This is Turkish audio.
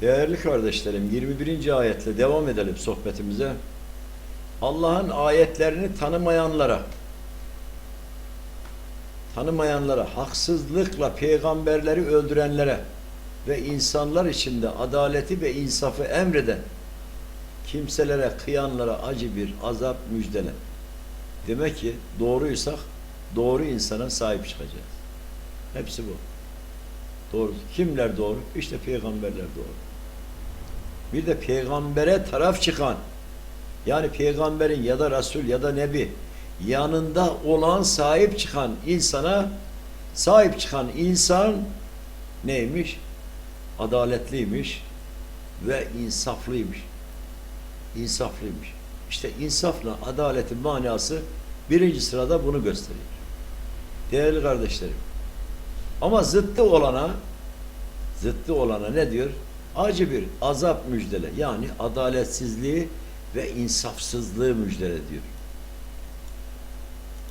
Değerli kardeşlerim 21. ayetle devam edelim sohbetimize. Allah'ın ayetlerini tanımayanlara tanımayanlara, haksızlıkla peygamberleri öldürenlere ve insanlar içinde adaleti ve insafı emreden kimselere kıyanlara acı bir azap müjdele. Demek ki doğruysak doğru insana sahip çıkacağız. Hepsi bu. Doğru. Kimler doğru? İşte peygamberler doğru. Bir de peygambere taraf çıkan yani peygamberin ya da Resul ya da Nebi yanında olan sahip çıkan insana sahip çıkan insan neymiş? Adaletliymiş ve insaflıymış. İnsaflıymış. İşte insafla adaletin manası birinci sırada bunu gösteriyor. Değerli kardeşlerim. Ama zıttı olana zıttı olana ne diyor? Acı bir azap müjdele. Yani adaletsizliği ve insafsızlığı müjdele diyor.